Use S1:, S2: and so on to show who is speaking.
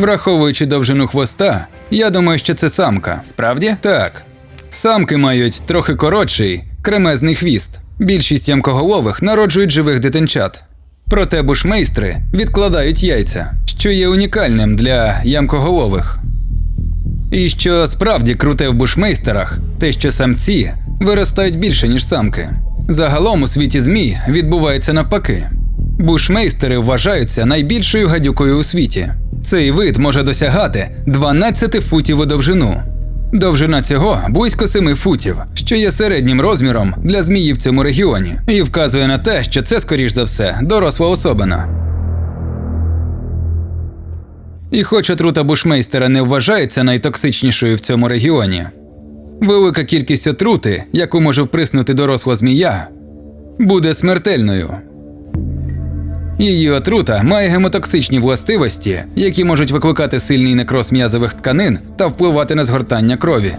S1: Враховуючи довжину хвоста, я думаю, що це самка.
S2: Справді?
S1: Так. Самки мають трохи коротший, кремезний хвіст. Більшість ямкоголових народжують живих дитинчат. Проте бушмейстри відкладають яйця, що є унікальним для ямкоголових. І що справді круте в бушмейстерах, те, що самці виростають більше, ніж самки. Загалом у світі змій відбувається навпаки. Бушмейстери вважаються найбільшою гадюкою у світі. Цей вид може досягати 12 футів у довжину. Довжина цього близько 7 футів, що є середнім розміром для змії в цьому регіоні, і вказує на те, що це, скоріш за все, доросла особина. І хоч отрута бушмейстера не вважається найтоксичнішою в цьому регіоні, велика кількість отрути, яку може вприснути доросла змія, буде смертельною. Її отрута має гемотоксичні властивості, які можуть викликати сильний некроз м'язових тканин та впливати на згортання крові.